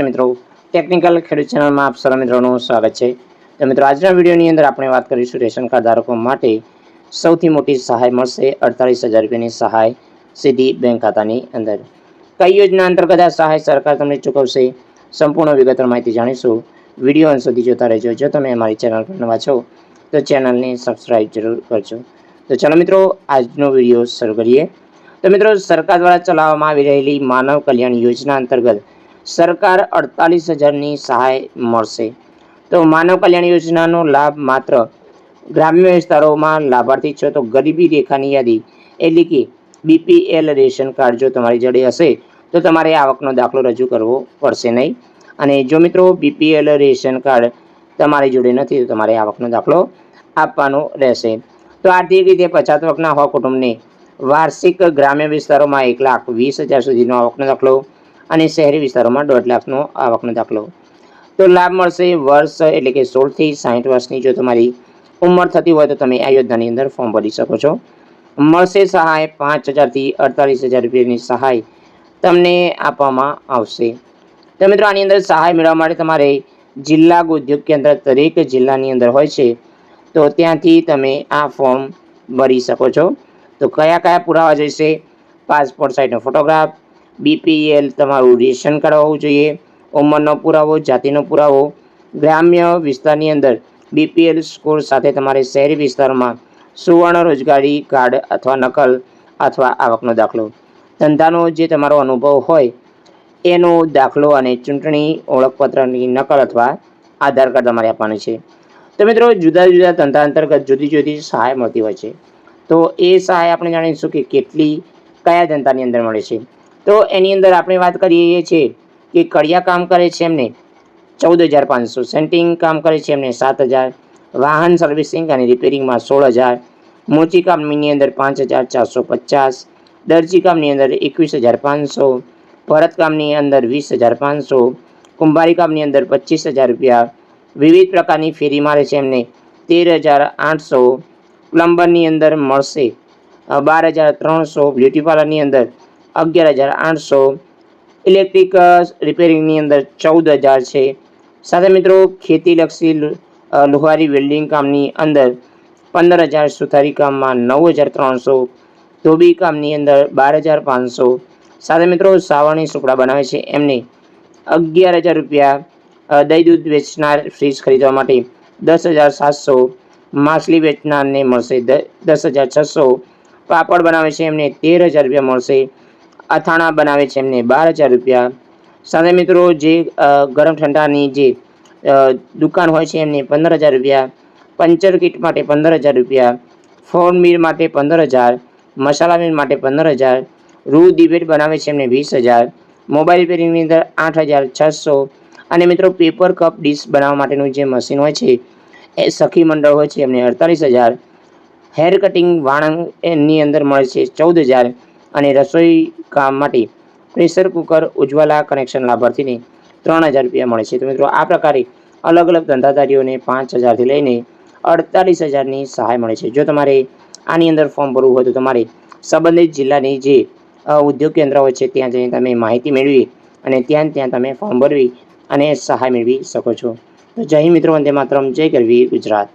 નમસ્તે મિત્રો. ટેકનિકલ ખેડૂત ચેનલમાં આપ સર્વ મિત્રોનું સ્વાગત છે. તો મિત્રો, આજના વિડીયોની અંદર આપણે વાત કરીશું રેશન કાર્ડ ધારકો માટે સૌથી મોટી સહાય મળશે અડતાલીસ હજાર રૂપિયાની સહાય સીધી બેંક ખાતાની અંદર. કઈ યોજના અંતર્ગત આ સહાય સરકાર તમને ચૂકવશે સંપૂર્ણ વિગતવાર માહિતી જાણીશું. વીડિયો અંત સુધી જોતા રહેજો. જો તમે અમારી ચેનલ પર નવા છો, તો ચેનલને સબસ્ક્રાઈબ જરૂર કરજો. તો ચાલો મિત્રો, આજનો વીડિયો શરૂ કરીએ. તો મિત્રો, સરકાર દ્વારા ચલાવવામાં આવી રહેલી માનવ કલ્યાણ યોજના અંતર્ગત સરકાર અડતાલીસ હજારની સહાય મળશે. તો માનવ કલ્યાણ યોજનાનો લાભ માત્ર ગ્રામ્ય વિસ્તારોમાં લાભાર્થી છો તો ગરીબી રેખાની યાદી, એટલે કે બીપીએલ રેશન કાર્ડ જો તમારી જોડે હશે, તો તમારે આવકનો દાખલો રજૂ કરવો પડશે નહીં. અને જો મિત્રો બીપીએલ રેશન કાર્ડ તમારી જોડે નથી, તો તમારે આવકનો દાખલો આપવાનો રહેશે. તો આર્થિક રીતે પછાત વર્ગના હો કુટુંબને વાર્ષિક ગ્રામ્ય વિસ્તારોમાં એક લાખ વીસ હજાર સુધીનો આવકનો દાખલો અને શહેરી વિસ્તારોમાં દોઢ લાખનો આવકનો દાખલો. તો લાભ મળશે વર્ષ એટલે કે સોળથી સાહીઠ વર્ષની. જો તમારી ઉંમર થતી હોય તો તમે આ યોજનાની અંદર ફોર્મ ભરી શકો છો. મળશે સહાય પાંચ હજારથી અડતાલીસ હજાર રૂપિયાની સહાય તમને આપવામાં આવશે. તો મિત્રો, આની અંદર સહાય મેળવવા માટે તમારે જિલ્લા ઉદ્યોગ કેન્દ્ર દરેક જિલ્લાની અંદર હોય છે, તો ત્યાંથી તમે આ ફોર્મ ભરી શકો છો. તો કયા કયા પુરાવા જોઈશે? પાસપોર્ટ સાઇઝનો ફોટોગ્રાફ બીપીએલ તમારું રેશન કાર્ડ હોવું જોઈએ, ઉંમરનો પુરાવો, જાતિનો પુરાવો, ગ્રામ્ય વિસ્તારની અંદર બીપીએલ સ્કોર સાથે તમારે શહેરી વિસ્તારમાં સુવર્ણ રોજગારી કાર્ડ અથવા નકલ અથવા આવકનો દાખલો. ધંધાનો જે તમારો અનુભવ હોય, એનો દાખલો અને ચૂંટણી ઓળખપત્રની નકલ અથવા આધાર કાર્ડ તમારે આપવાનું છે. તો મિત્રો, જુદા જુદા ધંધા અંતર્ગત જુદી જુદી સહાય મળતી હોય છે. તો એ સહાય આપણે જાણીશું કે કેટલી, કયા ધંધાની અંદર મળે છે. તો એની અંદર આપણે વાત કરીએ છીએ કે કડિયા કામ કરે છે એમને ચૌદ હજાર પાંચસો સેન્ટિંગ કામ કરે છે એમને સાત હજાર વાહન સર્વિસિંગ અને રિપેરિંગમાં સોળ હજાર મોચી કામની અંદર પાંચ હજાર ચારસો પચાસ દરજી કામની અંદર એકવીસ હજાર પાંચસો ભરતકામની અંદર વીસ હજાર પાંચસો કુંભારી કામની અંદર પચીસ હજાર રૂપિયા વિવિધ પ્રકારની ફેરી મારે છે એમને તેર હજાર આઠસો પ્લમ્બરની અંદર મળશે બાર હજાર ત્રણસો બ્યુટી પાર્લરની અંદર અગિયાર હજાર આઠસો. ઇલેક્ટ્રિક રિપેરિંગની અંદર ચૌદ હજાર છે. સાથે મિત્રો, ખેતીલક્ષી લુહારી વેલ્ડિંગ કામની અંદર પંદર હજાર સુથારી કામમાં નવ હજાર ત્રણસો. ધોબી કામની અંદર બાર હજાર પાંચસો. સાથે મિત્રો, સાવરણી સુપડા બનાવે છે. એમને અગિયાર હજાર રૂપિયા દહીં દૂધ વેચનાર ફ્રીજ ખરીદવા માટે દસ હજાર સાતસો. માછલી વેચનારને મળશે દસ હજાર છસો. પાપડ બનાવે છે. એમને તેર હજાર રૂપિયા મળશે. અથાણા બનાવે છે એમને. બાર હજાર રૂપિયા. સાથે મિત્રો જે ગરમ ઠંડાની જે દુકાન હોય છે એમને પંદર હજાર રૂપિયા. પંચર કીટ માટે પંદર હજાર રૂપિયા. ફોર્ન મિલ માટે પંદર હજાર. મસાલા મિલ માટે પંદર હજાર. રૂ દિબેટ બનાવે છે એમને વીસ હજાર. મોબાઈલ રિપેરિંગની અંદર આઠ હજાર છસો. અને મિત્રો પેપર કપ ડીશ બનાવવા માટેનું જે મશીન હોય છે, એ સખી મંડળ હોય છે એમને અડતાલીસ હજાર. હેર કટિંગ એની અંદર મળે છે ચૌદ હજાર. અને રસોઈ કામ માટે પ્રેશર કુકર, ઉજ્જવલા કનેક્શન લાભાર્થીને ત્રણ હજાર રૂપિયા મળે છે. તો મિત્રો, આ પ્રકારે અલગ અલગ ધંધાધારીઓને પાંચ હજારથી લઈને અડતાલીસ હજારની સહાય મળે છે. જો તમારે આની અંદર ફોર્મ ભરવું હોય તો તમારે સંબંધિત જિલ્લાની જે ઉદ્યોગ કેન્દ્ર હોય છે, ત્યાં જઈને તમે માહિતી મેળવી અને ત્યાં ત્યાં તમે ફોર્મ ભરવી અને સહાય મેળવી શકો છો. તો જય મિત્રો, વંદે માતરમ, જય કરવી ગુજરાત.